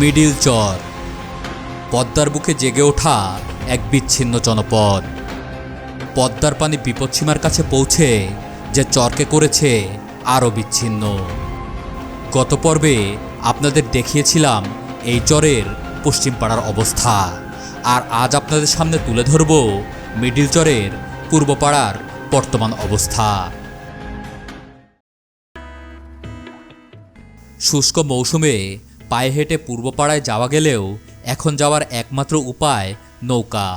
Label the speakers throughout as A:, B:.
A: Middle চর। পদ্মার বুকে জেগে ওঠা এক বিচ্ছিন্ন জনপদ। পদ্মার পানি বিপদসীমার কাছে পৌঁছে যে চরকে করেছে আরও বিচ্ছিন্ন। গত পর্বে আপনাদের দেখিয়েছিলাম এই চরের পশ্চিম পাড়ার অবস্থা। আর আজ আপনাদের সামনে তুলে ধরব মিডিল চরের পূর্ব পাড়ার বর্তমান অবস্থা। শুষ্ক মৌসুমে পায়ে হেঁটে পূর্ব পাড়ায় যাওয়া গেলেও এখন যাওয়ার একমাত্র উপায় নৌকা।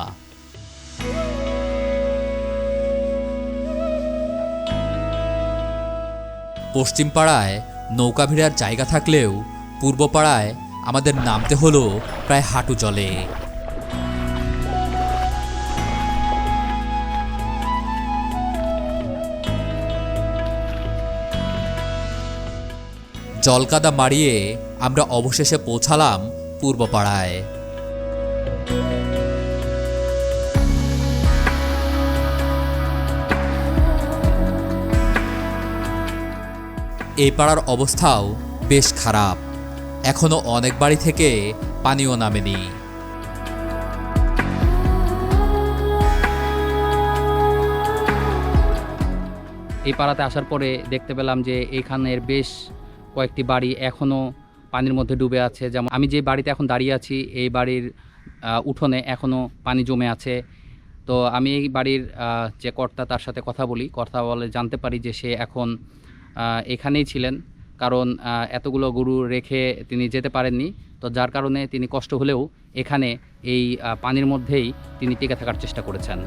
A: পশ্চিম পাড়ায় নৌকা ভিড়ার জায়গা থাকলেও পূর্ব পাড়ায় আমাদের নামতে হলো প্রায় হাঁটু জলে। জলকাদা মারিয়ে আমরা অবশেষে পৌঁছালাম পূর্ব পাড়ায় এই পাড়ার অবস্থাও বেশ খারাপ। এখনও অনেক বাড়ি থেকে পানিও নামেনি।
B: এই পাড়াতে আসার পরে দেখতে পেলাম যে এখানের বেশ কয়েকটি বাড়ি এখনও পানির মধ্যে ডুবে আছে। যেমন আমি যে বাড়িতে এখন দাঁড়িয়ে আছি, এই বাড়ির উঠোনে এখনও পানি জমে আছে। তো আমি এই বাড়ির যে কর্তা তার সাথে কথা বলি। কথা বলে, জানতে পারি যে সে এখন এখানেই ছিলেন। কারণ এতগুলো গরু রেখে তিনি যেতে পারেননি। তো যার কারণে তিনি কষ্ট হলেও এখানে এই পানির মধ্যেই তিনি টিকে থাকার চেষ্টা করেছেন।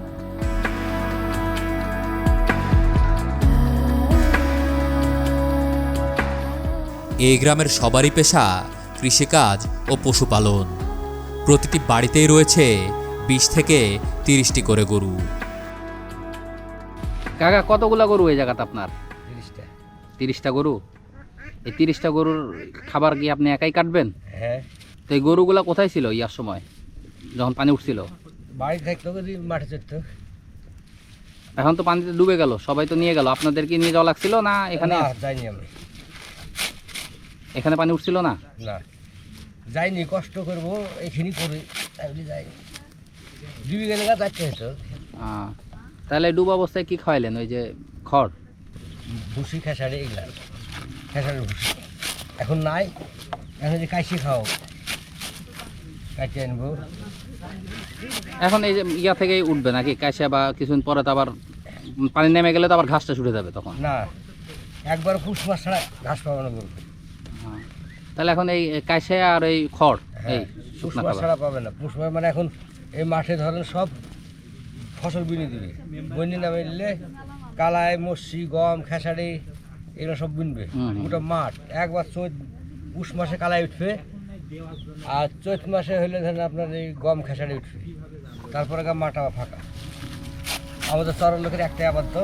A: এই গ্রামের সবারই পেশা কৃষিকাজ ও পশুপালন। প্রতিটি বাড়িতেই রয়েছে বিশ থেকে তিরিশটি করে গরু।
B: কাকা কতগুলা গরু এই জায়গাতে আপনার?
C: তিরিশটা।
B: তিরিশটা গরু? এই তিরিশটা গরুর খাবার কি আপনি একাই কাটবেন?
C: হ্যাঁ।
B: তো এই গরুগুলা কোথায় ছিল ইয়ার সময় যখন পানি উঠছিল?
C: বাড়ি থাকতো যদি মাঠে চড়তো।
B: এখন তো পানিতে ডুবে গেল সবাই তো নিয়ে গেল। আপনাদের কি নিয়ে যাওয়া লাগছিল না এখানে?
C: না যাইনি আমি।
B: এখানে পানি উঠছিল না?
C: না। যাইনি কষ্ট করব এইখানি করে বলে যাইনি দুই গেলে গা যাচ্ছে
B: আহ, তাহলে ডুব অবস্থায় কি খাওয়াইলেন? ওই যে খড়?
C: ভুসি খেসারি এগুলা খেসারির ভুসি। এখন নাই এখন যে কাশি খাও কাশি আনব।
B: এখন এই যে ইয়া থেকেই উঠবে নাকি? কাইসা বা কিছুদিন পরে তো আবার পানি নেমে গেলে তো আবার ঘাসটা ছুটে যাবে তখন?
C: না একবার পুষ মাস ছাড়া ঘাস পাবো না
B: তাহলে এখন এই কাইসা আর এই খড় এই
C: হ্যাঁ পুষ
B: শুকনা
C: মাস ছাড়া পাবে না। পুষ মাস মানে এখন এই মাঠে ধরেন সব ফসল বিনে দিবে বন্যি না দিলে কালাই মসি গম খেসারি এগুলো সব বুনবে। গোটা মাঠ। একবার চৈত পুষ মাসে কালাই উঠবে। আর চৈত মাসে হলে ধরেন আপনার এই গম খেসারি উঠবে। তারপরে গা মাঠ আবার ফাঁকা। আমাদের চরের লোকের একটাই আবার তো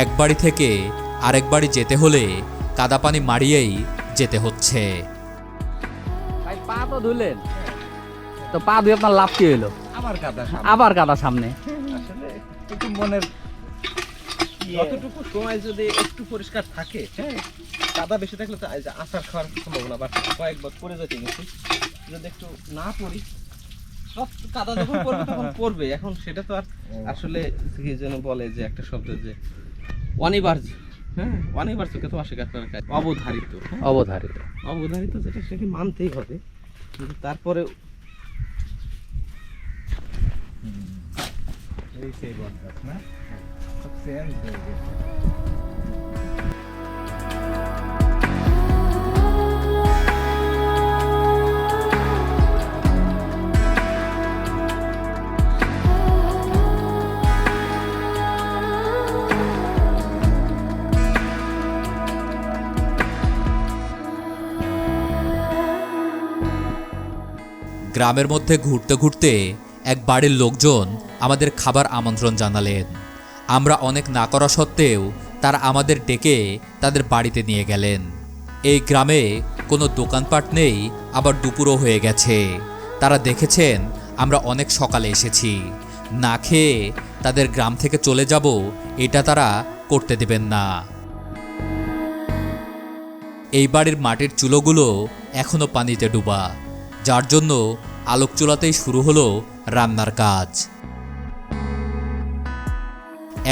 A: এক বাড়ি থেকে আরেক বাড়ি যেতে হলে কাদা পানি মারিয়েই যেতে হচ্ছে।
B: ভাই পা তো ধুলেন তো পা ধুয়ে আপনার লাভ কি হলো
D: আমার কাদা
B: আবার কাদা সামনে।
D: আসলে একটু মনের যতটুকু সময় যদি একটু পরিষ্কার থাকে হ্যাঁ কাদা বেশি থাকলে তো যে আচার খাওয়ার সম্ভাবনা বাড়ছে। কয়েকবার পরে যেতে গেছি যদি একটু না পড়ি সব কাদা যখন পড়বে তখন পড়বে। এখন সেটা তো আর আসলে কি যেন বলে যে একটা শব্দ যে অনিবার্য। হ্যাঁ। অনিবার্যকে তো অস্বীকার করার কাজ অবধারিত হ্যাঁ?
B: অবধারিত।
D: অবধারিত যেটা সেটা মানতেই হবে। কিন্তু তারপরে
A: গ্রামের মধ্যে ঘুরতে ঘুরতে এক বাড়ির লোকজন আমাদের খাবার আমন্ত্রণ জানালেন। আমরা অনেক না করা সত্ত্বেও তারা আমাদের ডেকে তাদের বাড়িতে নিয়ে গেলেন। এই গ্রামে কোনো দোকানপাট নেই, আবার দুপুরও হয়ে গেছে। তারা দেখেছেন আমরা অনেক সকালে এসেছি। না খেয়ে তাদের গ্রাম থেকে চলে যাব, এটা তারা করতে দেবেন না। এই বাড়ির মাটির চুলোগুলো এখনও পানিতে ডুবা। যার জন্য আলোক চুলাতেই শুরু হলো রান্নার কাজ।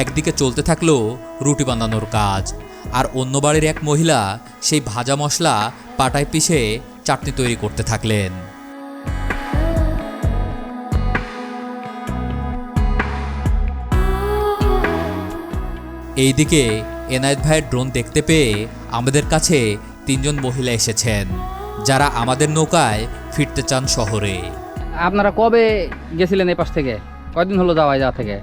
A: একদিকে চলতে থাকল রুটি বানানোর কাজ, আর অন্য বাড়ির এক মহিলা সেই ভাজা মশলা পাটায় পিষে চাটনি তৈরি করতে থাকলেন। এইদিকে এনায়েত ভাইয়ের ড্রোন দেখতে পেয়ে আমাদের কাছে তিনজন মহিলা এসেছেন। যারা আমাদের নৌকায় ফিরতে চান শহরে।
B: আপনারা কবে গেছিলেন এই পাশ থেকে? কয়দিন হলো যাওয়া যাওয়া থেকে?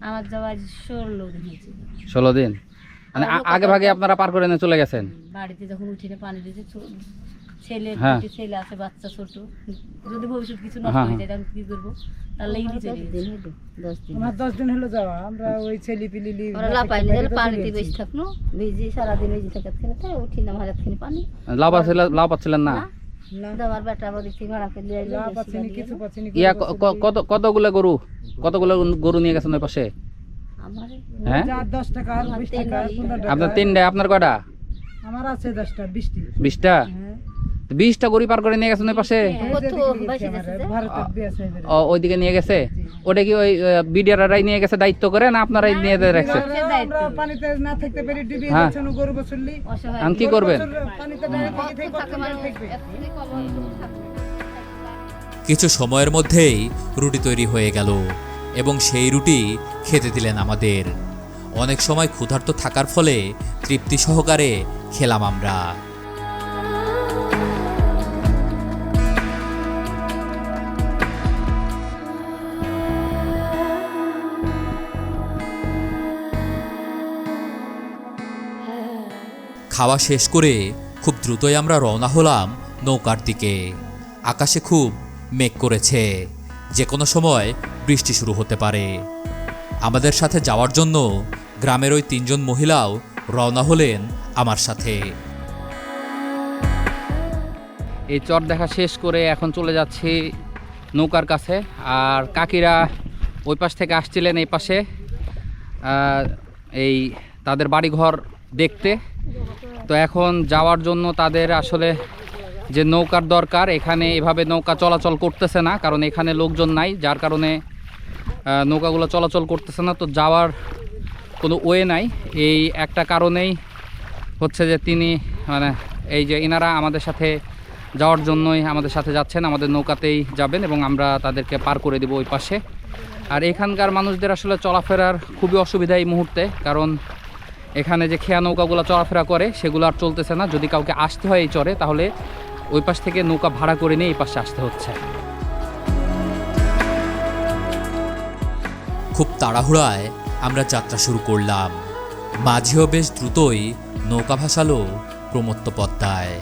E: আমার যাওয়া ষোলো দিন
B: ষোলো দিন? মানে আগে ভাগে আপনারা পার করে নিয়ে চলে গেছেন?
E: বাড়িতে যখন উঠিনে পানি দিয়েছে ছো- ছেলে
B: হ্যাঁ।
E: ছেলে আছে বাচ্চা ছোট। যদি ভবিষ্যৎ কিছু নষ্ট
B: হ্যাঁ,
E: হয়ে যায় তখন কি করব? তাহলে ইংলিশ চলে গেছে। দশ দিন
F: আমার দশ দিন হলো যাওয়া। আমরা ওই ছেলি পিলি
E: আমরা লাপাইলে তাহলে পানিতে বেশি থাকল ভিজি সারাদিন ভিজি থাকার থেকে তাই উঠি না হাজার থেকে পানি।
B: লাভ পাচ্ছিলেন লাভ পাচ্ছিলেন না।
E: আমার বেটা বাড়ি থেকে ভাড়া করে লিয়ে আইলো, বেশি
F: পাচ্ছিনি
E: বাড়ি
F: কিছু
E: গেলো।
F: পাচ্ছিনি
B: ইয়া ক- ক- কত কতগুলো গরু? কতগুলো গরু নিয়ে গেছেন ওই পাশে? হ্যাঁ? আপনার তিনটা আপনার কয়টা?
F: আমার আছে দশটা বিশটা।
B: বিশটা?
F: হ্যাঁ।
B: বিশটা গরু পার করে নিয়ে গেছেন ওই পাশে?
E: কত বেশি যাচ্ছে? যে?
F: ভারতের বিয়ে সাহেবের
B: ও ওইদিকে নিয়ে গেছে? ওটা কি ওই বিডিআরআই নিয়ে গেছে দায়িত্ব করে না আপনারাই নিয়ে রাখছে?
F: আমরা পানিতে না থাকতে পারি ডিবি
B: হ্যাঁ। কি করবেন।
A: কিছু সময়ের মধ্যেই রুটি তৈরি হয়ে গেল এবং সেই রুটি খেতে দিলেন আমাদের। অনেক সময় ক্ষুধার্ত থাকার ফলে তৃপ্তি সহকারে খেলাম আমরা। খাওয়া শেষ করে খুব দ্রুতই আমরা রওনা হলাম নৌকার দিকে। আকাশে খুব মেঘ করেছে। যে কোনো সময় বৃষ্টি শুরু হতে পারে। আমাদের সাথে যাওয়ার জন্য গ্রামের ওই তিনজন মহিলাও রওনা হলেন আমার সাথে।
B: এই চর দেখা শেষ করে এখন চলে যাচ্ছি নৌকার কাছে। আর কাকিরা ওই পাশ থেকে আসছিলেন এই পাশে। এই তাদের বাড়িঘর দেখতে। তো এখন যাওয়ার জন্য তাদের আসলে যে নৌকার দরকার, এখানে এভাবে নৌকা চলাচল করতেছে না, কারণ এখানে লোকজন নাই, যার কারণে নৌকাগুলো চলাচল করতেছে না। তো যাওয়ার কোনো ওয়ে নাই। এই একটা কারণেই হচ্ছে যে তিনি মানে এই যে ইনারা আমাদের সাথে যাওয়ার জন্যই আমাদের সাথে যাচ্ছেন, আমাদের নৌকাতেই যাবেন এবং আমরা তাদেরকে পার করে দেব ওই পাশে। আর এখানকার মানুষদের আসলে চলাফেরার খুবই অসুবিধা এই মুহূর্তে, কারণ এখানে যে খেয়া নৌকাগুলো চলাফেরা করে, সেগুলো আর চলতেছে না। যদি কাউকে আসতে হয় এই চরে, তাহলে ওই পাশ থেকে নৌকা ভাড়া করে নিয়ে এই পাশে আসতে হচ্ছে।
A: খুব তাড়াহুড়ায় আমরা যাত্রা শুরু করলাম। মাঝেও বেশ দ্রুতই নৌকা ভাসালো প্রমত্ত পদ্মায়।